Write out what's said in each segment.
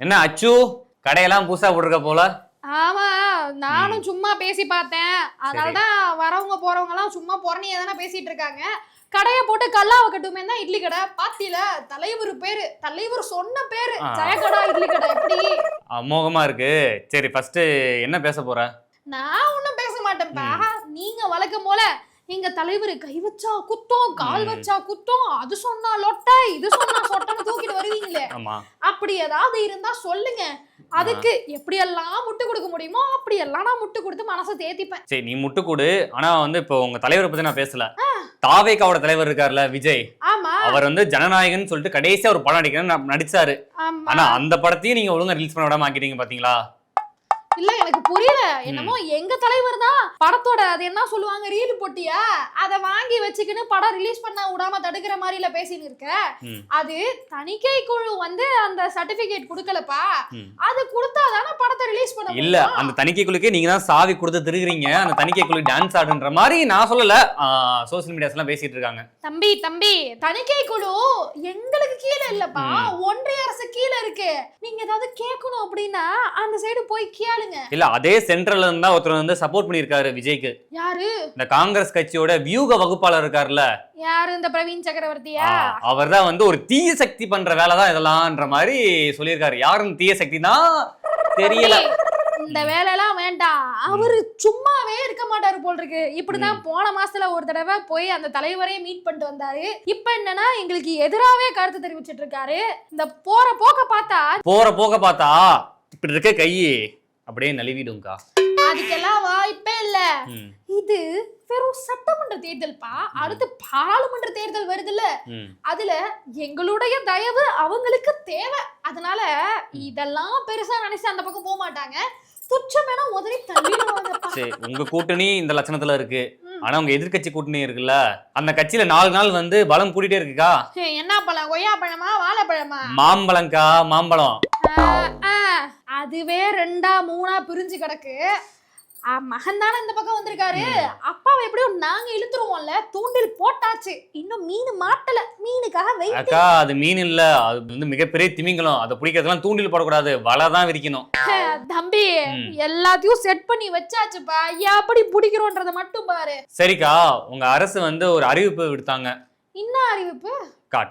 என்ன அச்சு? கடையெல்லாம் புதுசா போட்டிருக்க போல? ஆமா நானும் சும்மா பேசி பார்த்தேன். அதனாலதான் வரவங்க போறவங்க எல்லாம் சும்மா புறணியே தானே பேசிட்டு இருக்காங்க. கடையை போட்டு கல்லா வைக்கட்டுமே தான் இட்லி கடை. பாத்தியில தலைவர் பேரு தலைவர் சொன்ன பேரு. ஜெயகடா இட்லி கடை எப்படி? அமோகமா இருக்கு. சரி ஃபர்ஸ்ட் என்ன பேச போற? நான் ஒண்ணும் பேச மாட்டேன்ப்பா. நீங்க வழக்கம் போல எங்க தலைவர் கை வச்சா குத்தம் கால். வச்சா குத்தம் அது சொன்னா லொட்டை இது சொன்னா சொட்டன்னு தூக்கிட்டு வருவீங்களே. அப்படி ஏதாவது இருந்தா சொல்லுங்க. அதுக்கு எப்படியெல்லாம் முட்டு கொடுக்க முடியுமோ அப்படியெல்லாம் நான் முட்டு கொடுத்து மனசை தேத்திப்பேன். சரி நீ முட்டு கொடு. ஆனா வந்து இப்போ உங்க தலைவரை பத்தி நான் பேசல. தாவேக்காவோட தலைவர் இருக்கார்ல விஜய். ஆமா. அவர் வந்து ஜனநாயகன் சொல்லிட்டு கடைசியா ஒரு படம் நடிக்கிறேன்னு நடிச்சாரு. ஆனா அந்த படத்தையும் நீங்க ஒழுங்கா ரிலீஸ் பண்ண விடாம ஆக்கிட்டீங்க பாத்தீங்களா? இல்ல எனக்கு புரியல. என்னமோ எங்க தலைவர் தான் படத்தோட அது என்ன சொல்லுவாங்க ரீல் போட்டியா? அத வாங்கி வச்சுக்கின்னு படம் ரிலீஸ் பண்ண விடாம தடுக்கிற மாதிரில பேசின்னு இருக்க. அது தணிக்கை குழு வந்து அந்த சர்டிபிகேட் கொடுக்கலப்பா. அது கொடுத்தாதானே படத்தை ரிலீஸ் பண்ண இல்ல. அந்த தணிக்கைக்குழுக்கே நீங்க தான் சாவி கொடுத்து திருகிறீங்க. அந்த தணிக்கைக்குழு டான்ஸ் ஆடுன்ற மாதிரி நான் சொல்லல. சோசியல் மீடியாஸ் எல்லாம் பேசிட்டு இருக்காங்க. தம்பி தம்பி தணிக்கை குழு எங்களுக்கு கீழே இல்லப்பா. ஒன்றிய அரசு கீழே இருக்கு. நீங்க ஏதாவது கேட்கணும் அப்படின்னா அந்த சைடு போய் கேளுங்க இல்ல அதே சென்ட்ரல்ல இருந்தா ஒருத்தர் வந்து சப்போர்ட் பண்ணியிருக்காரு விஜய்க்கு. யாரு? இந்த காங்கிரஸ் கட்சியோட வியூக வகுப்பாளர் இருக்காருல்ல யாரு? இந்த பிரவீன் சக்கரவர்த்தியா? அவர் தான் வந்து ஒரு தீய சக்தி பண்ற வேலை தான் இதெல்லாம்ன்ற மாதிரி சொல்லியிருக்காரு. யாரும் தீய சக்தி தான் தெரியல இந்த வேலையெல்லாம் வேண்டாம். அவரு சும்மாவே இருக்க மாட்டாரு போல் இருக்கு இப்படிதான் போன மாசத்துல ஒரு தடவை போய் அந்த தலைவரையே மீட் பண்ணிட்டு வந்தாரு. இப்ப என்னன்னா எங்களுக்கு எதிராவே கருத்து தெரிவிச்சிட்டு இருக்காரு. இந்த போற போக்க பார்த்தா போற போக பார்த்தா இப்படி இருக்க கை. அப்படியே நழுவிடும்க்கா அதுக்கெல்லாம் வாய்ப்பே இல்ல. இது வெறும் சட்டமன்ற தேர்தல்பா? அடுத்து பாராளுமன்ற தேர்தல் வருதுல்ல. அதுல எங்களுடைய தயவு அவங்களுக்கு தேவை. அதனால இதெல்லாம் பெருசா நினைச்சு அந்த பக்கம் போக மாட்டாங்க. துச்சமேனா உதறி தள்ளிடுவாங்கப்பா சரி உங்க கூட்டணி இந்த லட்சணத்துல இருக்கு. ஆனா உங்க எதிர்க்கட்சி கூட்டணி இருக்குல்ல. அந்த கட்சியில நாலு நாள் வந்து பலம் கூட்டிட்டே இருக்குக்கா. என்ன பழம்? கொய்யா பழமா? வாழைப்பழமா? மாம்பழம்க்கா மாம்பழம். அதுவே ரெண்டா மூணா பிரிஞ்சு கிடக்கு. மகன் தானே இந்த பக்கம் வந்திருக்காரு. அப்பாவை எப்படியும் நாங்க இழுத்துருவோம்ல தூண்டில் போட்டாச்சு. இன்னும் மீன் மாட்டல. மீனுக்காக வெயிட் அக்கா அது மீன் இல்ல. அது வந்து மிகப்பெரிய திமிங்கலம். அதை பிடிக்கிறதுலாம் தூண்டில் போடக்கூடாது. வலை தான் விரிக்கணும். தம்பி. எல்லாத்தையும் செட் பண்ணி வச்சாச்சுப்பா. எப்படி பிடிக்கிறோன்றத மட்டும் பாரு. சரிக்கா உங்க அரசு வந்து ஒரு அறிவிப்பு விடுத்தாங்க. என்ன அறிவிப்பு?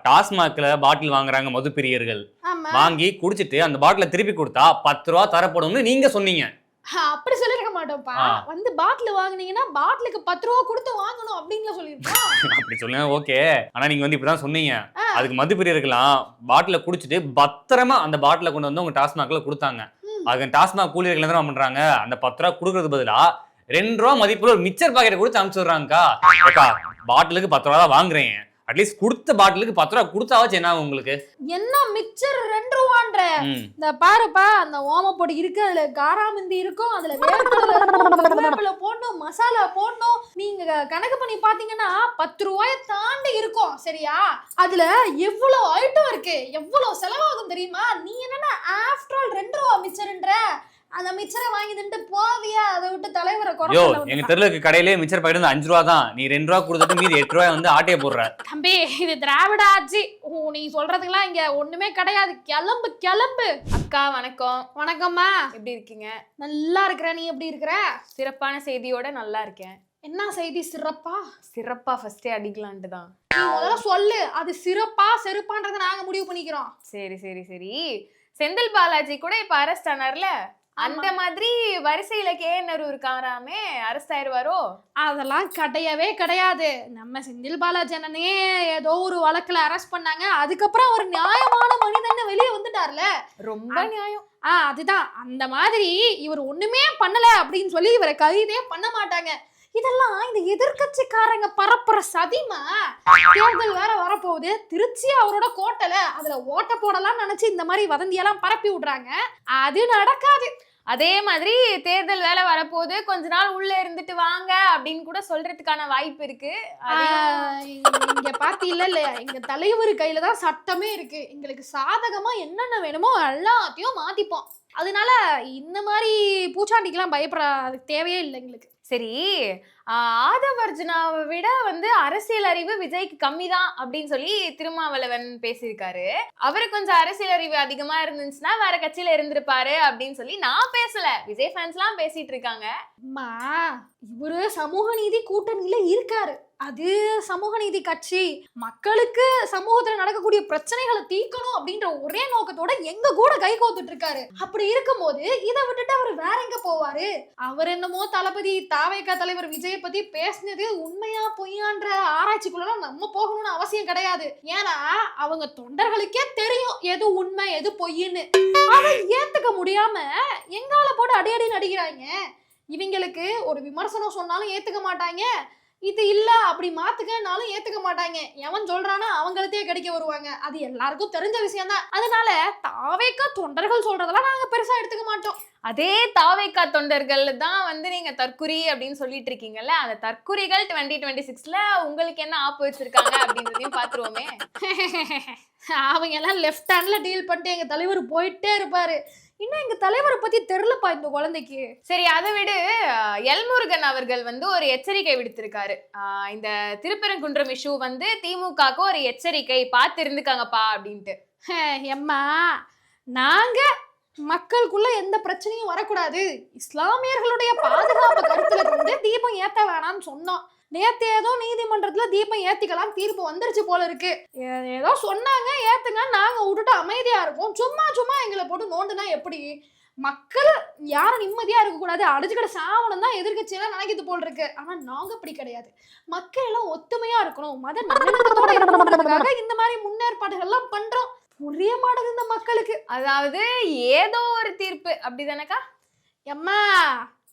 டாஸ்மாக்ல பாட்டில் வாங்குறாங்க மது பிரியர்கள் வாங்கி குடிச்சிட்டு அந்த பாட்டில திருப்பி கொடுத்தா பத்து ரூபா தரப்படும்னு நீங்க சொன்னீங்க. அப்படி சொல்லிருக்க மாட்டோம்ப்பா. வந்து பாட்டில் வாங்குனீங்கன்னா பாட்டிலுக்கு பத்து ரூபா கொடுத்து வாங்கணும் அப்படின்னு சொல்லியிருக்கோம். அப்படி சொல்லுங்க ஓகே. ஆனா நீங்க வந்து இப்படிதான் சொன்னீங்க. அதுக்கு மது பிரியர்கள்லாம் பாட்டில குடிச்சிட்டு பத்திரமா அந்த பாட்டில கொண்டு வந்து உங்க டாஸ்மாக்ல கொடுத்தாங்க. அதுக்கு டாஸ்மாக் கூலியர்கள் என்ன பண்றாங்க? அந்த பத்து ரூபா கொடுக்கறது பதிலா ரெண்டு ரூபா மதிப்புல ஒரு மிச்சர் பாக்கெட் கொடுத்து அனுப்பிச்சுடுறாங்கக்கா அக்கா பாட்டிலுக்கு பத்து ரூபா தான் வாங்குறேன். அட்லீஸ்ட் கொடுத்த பாட்டிலுக்கு பத்து ரூபா கொடுத்தாவாச்சும் என்ன ஆகும் உங்களுக்கு? என்ன மிக்சர் ரெண்டு ரூபான்ற. இந்த பாருப்பா அந்த ஓமப்பொடி இருக்கு அதுல காராமந்தி இருக்கும் அதுல வேர்க்கடலை போடணும் மசாலா போடணும். நீங்க கணக்கு பண்ணி பாத்தீங்கன்னா பத்து ரூபாய தாண்டி இருக்கும் சரியா? அதுல எவ்வளவு ஐட்டம் இருக்கு? எவ்வளவு செலவாகும் தெரியுமா? நீ என்னன்னா ஆஃப்டர் ஆல் ரெண்டு ரூபா மிச்சர்ன்ற அந்த மிச்சரை வாங்கி தின்ட்டு போவியா? அதை விட்டு தலைவரை யோ எங்க தெருல இருக்க கடையிலே மிச்சர் பாக்கெட் வந்து அஞ்சு ரூபா தான். நீ ரெண்டு ரூபா கொடுத்துட்டு மீதி எட்டு ரூபாய் வந்து ஆட்டையை போடுற. தம்பி இது திராவிட ஆட்சி. நீ சொல்றதுக்கெல்லாம் இங்க ஒண்ணுமே கிடையாது. கிளம்பு கிளம்பு. அக்கா வணக்கம். வணக்கம்மா. எப்படி இருக்கீங்க? நல்லா இருக்கிற நீ எப்படி இருக்கிற? சிறப்பான செய்தியோட நல்லா இருக்கேன். என்ன செய்தி? சிறப்பா? சிறப்பா ஃபர்ஸ்டே அடிக்கலான்ட்டு தான். முதல்ல சொல்லு. அது சிறப்பா செருப்பான்றதை நாங்க முடிவு பண்ணிக்கிறோம். சரி சரி சரி. செந்தில் பாலாஜி கூட இப்ப அரெஸ்ட் ஆனார்ல? அந்த மாதிரி வரிசையில கேஎன்ஆர் இருக்காராமே அரெஸ்ட் ஆயிருவாரோ அதெல்லாம் கிடையவே கிடையாது. நம்ம செந்தில் பாலாஜி அண்ணனே ஏதோ ஒரு வழக்குல அரெஸ்ட் பண்ணாங்க. அதுக்கப்புறம் ஒரு நியாயமான மனிதன் வெளியே வந்துட்டார்ல. ரொம்ப நியாயம். ஆ அதுதான். அந்த மாதிரி இவர் ஒண்ணுமே பண்ணல அப்படின்னு சொல்லி இவரை கைதே பண்ண மாட்டாங்க. இதெல்லாம் இந்த எதிர்க்கட்சிக்காரங்க பரப்புற சதிமா? தேர்தல் வேற வரப்போகுது. திருச்சி அவரோட கோட்டல அதுல ஓட்ட போடலாம் நினைச்சு இந்த மாதிரி வதந்தியெல்லாம் பரப்பி விடுறாங்க. அது நடக்காது. அதே மாதிரி தேர்தல் வேலை வரப்போகுது. கொஞ்ச நாள் உள்ள இருந்துட்டு வாங்க அப்படின்னு கூட சொல்றதுக்கான வாய்ப்பு இருக்கு. இங்க பாத்தி இல்ல இல்ல. எங்க தலைவர் கையில தான் சட்டமே இருக்கு. எங்களுக்கு சாதகமா என்னென்ன வேணுமோ எல்லாத்தையும் மாத்திப்போம். அதனால இந்த மாதிரி பூச்சாண்டிக்கெல்லாம் பயப்பட தேவையே இல்லை எங்களுக்கு. சரி ஆதவர்ஜுனாவை விட வந்து அரசியல் அறிவு விஜய்க்கு கம்மி தான் அப்படின்னு சொல்லி திருமாவளவன் பேசியிருக்காரு. அவரு கொஞ்சம் அரசியல் அறிவு அதிகமா இருந்துச்சுன்னா வேற கட்சியில இருந்திருப்பாரு அப்படின்னு சொல்லி நான் பேசல. விஜய் ஃபேன்ஸ்லாம் பேசிட்டு இருக்காங்க. இவரு சமூக நீதி கூட்டணியில இருக்காரு. அது சமூக நீதி கட்சி. மக்களுக்கு சமூகத்துல நடக்கக்கூடிய பிரச்சனைகளை தீர்க்கணும் அப்படின்ற ஒரே நோக்கத்தோட எங்க கூட கை கோத்துட்டு இருக்காரு அப்படி இருக்கும்போது இதை விட்டுட்டு அவர் வேற எங்க போவாரு? அவர் என்னமோ தளபதி தாவேகா தலைவர் விஜய் பத்தி பேசினது உண்மையா பொய்யான்ற ஆராய்ச்சிக்குள்ள நம்ம போகணும்னு அவசியம் கிடையாது. ஏன்னா அவங்க தொண்டர்களுக்கே தெரியும் எது உண்மை எது பொய்ன்னு. அதை ஏத்துக்க முடியாம எங்கால போட்டு அடி நடிக்கிறாங்க இவங்களுக்கு ஒரு விமர்சனம் சொன்னாலும் ஏத்துக்க மாட்டாங்க. இது இல்ல அப்படி மாத்துக்கனாலும் ஏத்துக்க மாட்டாங்க. எவன் சொல்றானோ அவங்களுக்கே கிடைக்க வருவாங்க. அது எல்லாருக்கும் தெரிஞ்ச விஷயம் தான் அதனால தாவேக்கா தொண்டர்கள் சொல்றதெல்லாம் நாங்க பெருசா எடுத்துக்க மாட்டோம். அதே தாவேக்கா தொண்டர்கள் தான் வந்து நீங்க தற்குறி அப்படின்னு சொல்லிட்டு இருக்கீங்கல்ல அந்த தற்குறிகள் டுவெண்ட்டி டுவெண்ட்டி சிக்ஸ்ல உங்களுக்கு என்ன ஆப்பு வச்சிருக்காங்க அப்படின்றதையும் பாத்துருவோமே. அவங்க எல்லாம் லெஃப்ட் ஹேண்ட்ல டீல் பண்ணிட்டு எங்க தலைவர் போயிட்டே இருப்பாரு. இன்னும் எங்க தலைவரை பத்தி தெரிலப்பா இந்த குழந்தைக்கு. சரி அதை விடு. எல்முருகன் அவர்கள் வந்து ஒரு எச்சரிக்கை விடுத்திருக்காரு. இந்த திருப்பரங்குன்றம் இஷ்யூ வந்து திமுகக்கு ஒரு எச்சரிக்கை பார்த்து இருந்துக்காங்கப்பா அப்படின்ட்டு எம்மா நாங்க மக்களுக்குள்ள எந்த பிரச்சனையும் வரக்கூடாது. இஸ்லாமியர்களுடைய பாதுகாப்பு கருத்துல இருந்து தீபம் ஏத்த வேணாம்னு சொன்னோம். நேற்று ஏதோ நீதிமன்றத்துல தீபம் ஏத்திக்கலாம் தீர்ப்பு வந்துருச்சு போல இருக்கு. ஏ- ஏதோ சொன்னாங்க ஏத்துங்க நாங்க விட்டுட்டு அமைதியா இருக்கோம். சும்மா சும்மா எங்களை போட்டு நோண்டுனா எப்படி? மக்கள் யாரும் நிம்மதியா இருக்க கூடாது. அடிச்சுக்கிட சாவனம் தான் எதிர்கட்சியெல்லாம் நினைக்கிறது போல் இருக்கு. ஆனா நாங்க அப்படி கிடையாது. மக்கள் எல்லாம் ஒத்துமையா இருக்கணும். மத நல்லிணக்கத்தோட இருக்கணுன்றதுக்காக இந்த மாதிரி முன்னேற்பாடுகள்லாம் பண்றோம். புரிய மாட்டேங்குது இந்த மக்களுக்கு. அதாவது ஏதோ ஒரு தீர்ப்பு. அப்படிதானக்கா? எம்மா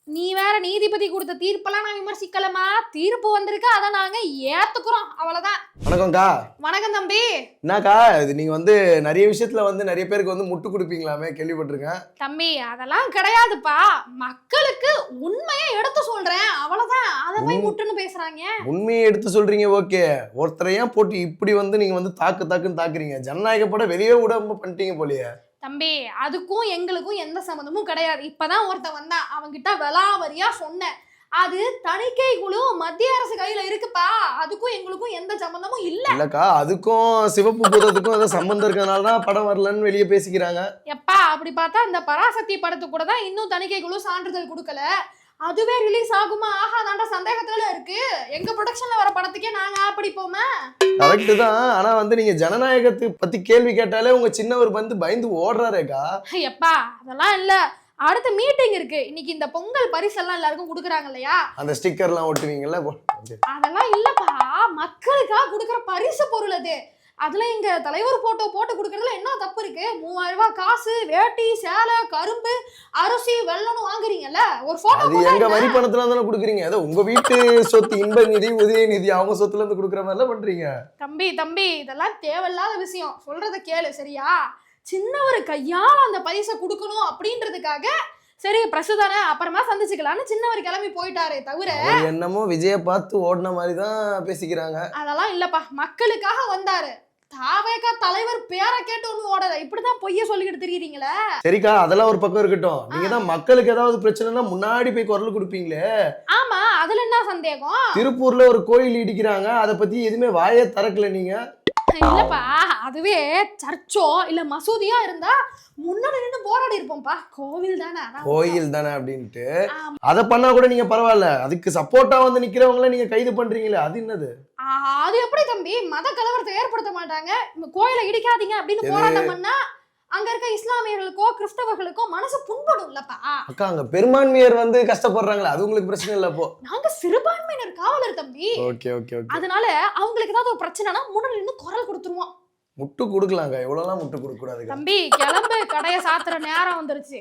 நீ வேற நீதிபதி கொடுத்த தீர்ப்பெல்லாம் நான் விமர்சிக்கலமா தீர்ப்பு வந்திருக்கு அதை நாங்க ஏத்துக்கிறோம். அவ்வளவுதான். வணக்கம்க்கா. வணக்கம் தம்பி. என்னக்கா இது நீங்க வந்து நிறைய விஷயத்துல வந்து நிறைய பேருக்கு வந்து முட்டு கொடுப்பீங்களாமே கேள்விப்பட்டிருக்கேன். தம்பி அதெல்லாம் கிடையாதுப்பா. மக்களுக்கு உண்மையை எடுத்து சொல்றேன். அவ்வளவுதான். அதை போய் முட்டுன்னு பேசுறாங்க. உண்மையை எடுத்து சொல்றீங்க ஓகே. ஒருத்தரை ஏன் போட்டு இப்படி வந்து நீங்க வந்து தாக்கு தாக்குன்னு தாக்குறீங்க? ஜனநாயக பட வெளியே விடாம பண்ணிட்டீங்க போலயே. தம்பி அதுக்கும் எங்களுக்கும் எந்த சம்மந்தமும் கிடையாது. இப்பதான் ஒருத்தன் வந்தான். அவன்கிட்ட விலாவரியா சொன்னேன். அது தணிக்கை குழு மத்திய அரசு கையில இருக்குப்பா. அதுக்கும் எங்களுக்கும் எந்த சம்மந்தமும் இல்ல. இல்லக்கா அதுக்கும் சிவப்பு பூதத்துக்கும் ஏதோ சம்பந்தம் இருக்கிறதுனால தான் படம் வரலன்னு வெளியே பேசிக்கிறாங்க. எப்பா அப்படி பார்த்தா இந்த பராசக்தி படத்துக்கு கூட தான் இன்னும் தணிக்கை குழு சான்றிதழ் கொடுக்கல. அதுவே ரிலீஸ் ஆகுமா? ஆகாதான்ற சந்தேகத்துல இருக்கு. எங்க ப்ரொடக்ஷன்ல வர படத்துக்கே நாங்க ஆப்படிப்போமே கரெக்டு தான். ஆனா வந்து நீங்க ஜனநாயகத்தை பத்தி கேள்வி கேட்டாலே உங்க சின்னவர் வந்து பயந்து ஓடுறாரேக்கா. எப்பா அதெல்லாம் இல்ல. அடுத்த மீட்டிங் இருக்கு. இன்னைக்கு இந்த பொங்கல் பரிசெல்லாம் எல்லாருக்கும் கொடுக்குறாங்க இல்லையா? அந்த ஸ்டிக்கர்லாம் ஒட்டுவீங்கல்ல. அதெல்லாம் இல்லப்பா. மக்களுக்காக கொடுக்குற பரிசு பொருள் அது. அதுல எங்க தலைவர் போட்டோ போட்டு கொடுக்கறதுல என்ன தப்பு இருக்கு? மூவாயிரம் ரூபாய் காசு வேட்டி சேலை கரும்பு அரிசி வெள்ளம்னு வாங்குறீங்கல்ல? ஒரு போட்டோ அது எங்க வரி பணத்துல தானே கொடுக்குறீங்க? ஏதோ உங்க வீட்டு சொத்து இன்ப நிதி உதய நிதி அவங்க சொத்துல இருந்து கொடுக்குற மாதிரிலாம் பண்றீங்க. தம்பி தம்பி இதெல்லாம் தேவையில்லாத விஷயம். சொல்றத கேளு சரியா? சின்னவர் கையால அந்த பரிசை கொடுக்கணும் அப்படின்றதுக்காக சரி பிரசு தானே அப்புறமா சந்திச்சுக்கலாம்னு சின்னவர் கிளம்பி போயிட்டாரே தவிர என்னமோ விஜய பார்த்து ஓடின மாதிரி தான் பேசிக்கிறாங்க. அதெல்லாம் இல்லப்பா. மக்களுக்காக வந்தாரு. தாவேகா தலைவர் பேரை கேட்டு ஒண்ணு ஓடல. இப்படிதான் பொய்ய சொல்லிக்கிட்டு திரியுறீங்களே? சரிக்கா அதெல்லாம் ஒரு பக்கம் இருக்கட்டும். நீங்க தான் மக்களுக்கு ஏதாவது பிரச்சனைனா முன்னாடி போய் குரல் கொடுப்பீங்களே? ஆமா அதுல என்ன சந்தேகம்? திருப்பூர்ல ஒரு கோயில் இடிக்கிறாங்க. அதை பத்தி எதுவுமே வாயே திறக்கல நீங்க. இல்லப்பா அதுவே சர்ச்சோ இல்ல மசூதியா இருந்தா முன்னாடி நின்று போராடி இருப்போம்ப்பா. கோவில் தானே கோயில் தானே அப்படின்ட்டு. அதை பண்ணா கூட நீங்க பரவாயில்ல. அதுக்கு சப்போர்ட்டா வந்து நிக்கிறவங்கள நீங்க கைது பண்றீங்களே அது என்னது? அது எப்படி தம்பி? மத கலவரத்தை ஏற்படுத்த மாட்டாங்க. கோயிலை இடிக்காதீங்க அப்படின்னு? போராட்டம் பண்ணா அங்க இருக்க இஸ்லாமியர்களுக்கோ கிறிஸ்தவர்களுக்கோ மனசு புண்படும் இல்லப்பா. அக்கா அங்க பெரும்பான்மையர் வந்து கஷ்டப்படுறாங்களே அது உங்களுக்கு பிரச்சனை இல்ல அப்போ. நாங்க சிறுபான்மையினர் காவலர் தம்பி. Okay okay okay. அதனால அவங்களுக்கு ஏதாவது ஒரு பிரச்சனைனா முன்னாடி நின்று குரல் கொடுத்துருவோம். முட்டு கொடுக்கலாங்க எவ்வளவுலாம் முட்டு கொடுக்க கூடாதுக்கா தம்பி கிளம்பு கடைய சாத்துற நேரம் வந்துருச்சு.